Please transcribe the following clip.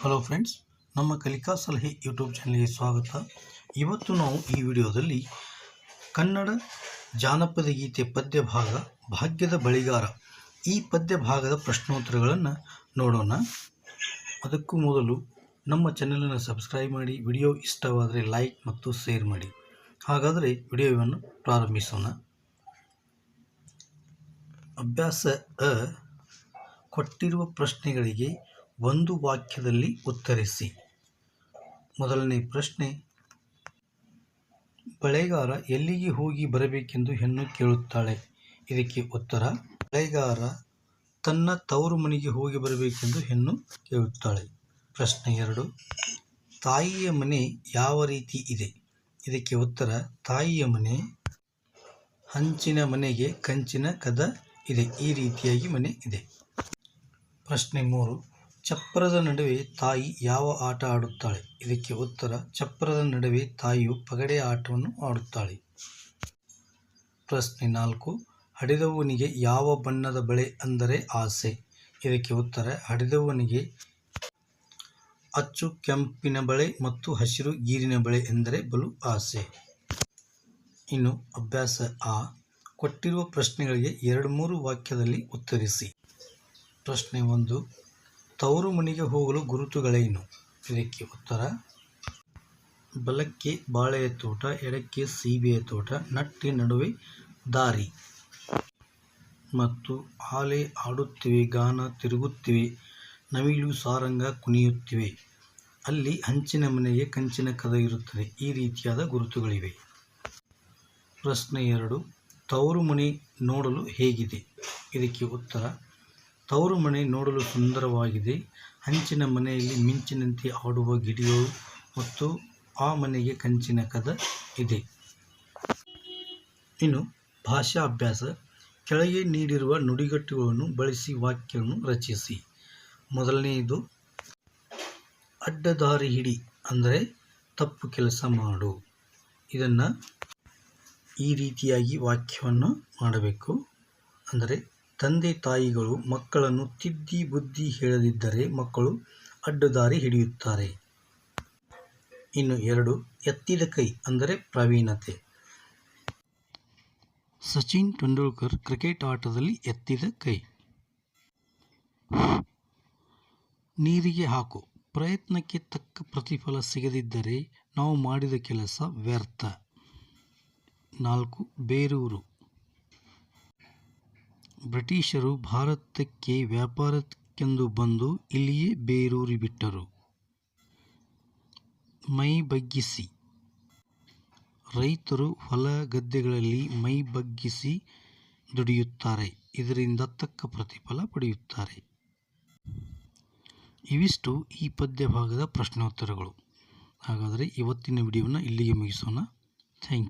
Hello friends ನಮ್ಮ ಕಲಿಕಾ ಸಲಹೆ ಯೂಟ್ಯೂಬ್ ಚಾನಲ್ಗೆ ಸ್ವಾಗತ. ಇವತ್ತು ನಾವು ಈ ವಿಡಿಯೋದಲ್ಲಿ ಕನ್ನಡ ಜಾನಪದ ಗೀತೆ ಪದ್ಯ ಭಾಗ ಭಾಗ್ಯದ ಬಳಿಗಾರ ಈ ಪದ್ಯ ಭಾಗದ ಪ್ರಶ್ನೋತ್ತರಗಳನ್ನು ನೋಡೋಣ. ಅದಕ್ಕೂ ಮೊದಲು ನಮ್ಮ ಚಾನಲನ್ನು ಸಬ್ಸ್ಕ್ರೈಬ್ ಮಾಡಿ, ವಿಡಿಯೋ ಇಷ್ಟವಾದರೆ ಲೈಕ್ ಮತ್ತು ಶೇರ್ ಮಾಡಿ. ಹಾಗಾದರೆ ವಿಡಿಯೋವನ್ನು ಪ್ರಾರಂಭಿಸೋಣ. ಅಭ್ಯಾಸ ಅ, ಕೊಟ್ಟಿರುವ ಪ್ರಶ್ನೆಗಳಿಗೆ ಒಂದು ವಾಕ್ಯದಲ್ಲಿ ಉತ್ತರಿಸಿ. ಮೊದಲನೇ ಪ್ರಶ್ನೆ, ಬಳೆಗಾರ ಎಲ್ಲಿಗೆ ಹೋಗಿ ಬರಬೇಕೆಂದು ಹೆಣ್ಣು ಕೇಳುತ್ತಾಳೆ? ಇದಕ್ಕೆ ಉತ್ತರ, ಬಳೆಗಾರ ತನ್ನ ತವರು ಮನೆಗೆ ಹೋಗಿ ಬರಬೇಕೆಂದು ಹೆಣ್ಣು ಕೇಳುತ್ತಾಳೆ. ಪ್ರಶ್ನೆ ಎರಡು, ತಾಯಿಯ ಮನೆ ಯಾವ ರೀತಿ ಇದೆ? ಇದಕ್ಕೆ ಉತ್ತರ, ತಾಯಿಯ ಮನೆ ಹಂಚಿನ ಮನೆಗೆ ಕಂಚಿನ ಕದ ಇದೆ. ಈ ರೀತಿಯಾಗಿ ಮನೆ ಇದೆ. ಪ್ರಶ್ನೆ ಮೂರು ಚಪ್ಪರದ ನಡುವೆ ತಾಯಿ ಯಾವ ಆಟ ಆಡುತ್ತಾಳೆ? ಇದಕ್ಕೆ ಉತ್ತರ ಚಪ್ಪರದ ನಡುವೆ ತಾಯಿಯು ಪಗಡೆ ಆಟವನ್ನು ಆಡುತ್ತಾಳೆ. ಪ್ರಶ್ನೆ ನಾಲ್ಕು, ಹಡಿದವನಿಗೆ ಯಾವ ಬಣ್ಣದ ಬಳೆ ಅಂದರೆ ಆಸೆ? ಇದಕ್ಕೆ ಉತ್ತರ, ಹಡಿದವನಿಗೆ ಅಚ್ಚು ಕೆಂಪಿನ ಬಳೆ ಮತ್ತು ಹಸಿರು ಗೀರಿನ ಬಳೆ ಎಂದರೆ ಬಲು ಆಸೆ. ಇನ್ನು ಅಭ್ಯಾಸ ಆ, ಕೊಟ್ಟಿರುವ ಪ್ರಶ್ನೆಗಳಿಗೆ ಎರಡು ಮೂರು ವಾಕ್ಯದಲ್ಲಿ ಉತ್ತರಿಸಿ. ಪ್ರಶ್ನೆ ಒಂದು ತವರು ಮನೆಗೆ ಹೋಗಲು ಗುರುತುಗಳೇನು? ಇದಕ್ಕೆ ಉತ್ತರ, ಬಲಕ್ಕೆ ಬಾಳೆಯ ತೋಟ, ಎಡಕ್ಕೆ ಸೀಬೆಯ ತೋಟ, ನಟ್ಟಿ ನಡುವೆ ದಾರಿ ಮತ್ತು ಆಲೆ ಆಡುತ್ತಿವೆ, ಗಾನ ತಿರುಗುತ್ತಿವೆ, ನವಿಲು ಸಾರಂಗ ಕುಣಿಯುತ್ತಿವೆ. ಅಲ್ಲಿ ಹಂಚಿನ ಮನೆಗೆ ಕಂಚಿನ ಕದ ಇರುತ್ತದೆ. ಈ ರೀತಿಯಾದ ಗುರುತುಗಳಿವೆ. ಪ್ರಶ್ನೆ ಎರಡು ತವರು ಮನೆ ನೋಡಲು ಹೇಗಿದೆ? ಇದಕ್ಕೆ ಉತ್ತರ ತವರು ಮನೆ ನೋಡಲು ಸುಂದರವಾಗಿದೆ. ಹಂಚಿನ ಮನೆಯಲ್ಲಿ ಮಿಂಚಿನಂತೆ ಆಡುವ ಗಿಡಿಗಳು ಮತ್ತು ಆ ಮನೆಗೆ ಕಂಚಿನ ಕದ ಇದೆ. ಇನ್ನು ಭಾಷಾ ಅಭ್ಯಾಸ ಕೆಳಗೆ ನೀಡಿರುವ ನುಡಿಗಟ್ಟುಗಳನ್ನು ಬಳಸಿ ವಾಕ್ಯವನ್ನು ರಚಿಸಿ. ಮೊದಲನೆಯದು, ಅಡ್ಡದಾರಿ ಹಿಡಿ, ಅಂದರೆ ತಪ್ಪು ಕೆಲಸ ಮಾಡು. ಇದನ್ನು ಈ ರೀತಿಯಾಗಿ ವಾಕ್ಯವನ್ನು ಮಾಡಬೇಕು. ಅಂದರೆ ತಂದೆ ತಾಯಿಗಳು ಮಕ್ಕಳನ್ನು ತಿದ್ದಿ ಬುದ್ಧಿ ಹೇಳದಿದ್ದರೆ ಮಕ್ಕಳು ಅಡ್ಡದಾರಿ ಹಿಡಿಯುತ್ತಾರೆ. ಇನ್ನು ಎರಡು, ಎತ್ತಿದ ಕೈ ಅಂದರೆ ಪ್ರವೀಣತೆ. ಸಚಿನ್ ತೆಂಡೂಲ್ಕರ್ ಕ್ರಿಕೆಟ್ ಆಟದಲ್ಲಿ ಎತ್ತಿದ ಕೈ. ನೀರಿಗೆ ಹಾಕು. ಪ್ರಯತ್ನಕ್ಕೆ ತಕ್ಕ ಪ್ರತಿಫಲ ಸಿಗದಿದ್ದರೆ ನಾವು ಮಾಡಿದ ಕೆಲಸ ವ್ಯರ್ಥ. ನಾಲ್ಕು, ಬೇರೂರು. ಬ್ರಿಟಿಷರು ಭಾರತಕ್ಕೆ ವ್ಯಾಪಾರಕ್ಕೆಂದು ಬಂದು ಇಲ್ಲಿಯೇ ಬೇರೂರಿ ಬಿಟ್ಟರು. ಮೈ ಬಗ್ಗಿಸಿ. ರೈತರು ಹೊಲ ಗದ್ದೆಗಳಲ್ಲಿ ಮೈ ಬಗ್ಗಿಸಿ ದುಡಿಯುತ್ತಾರೆ. ಇದರಿಂದ ತಕ್ಕ ಪ್ರತಿಫಲ ಪಡೆಯುತ್ತಾರೆ. ಇವಿಷ್ಟು ಈ ಪದ್ಯ ಭಾಗದ ಪ್ರಶ್ನೋತ್ತರಗಳು. ಹಾಗಾದರೆ ಇವತ್ತಿನ ವಿಡಿಯೋನ ಇಲ್ಲಿಗೆ ಮುಗಿಸೋಣ. ಥ್ಯಾಂಕ್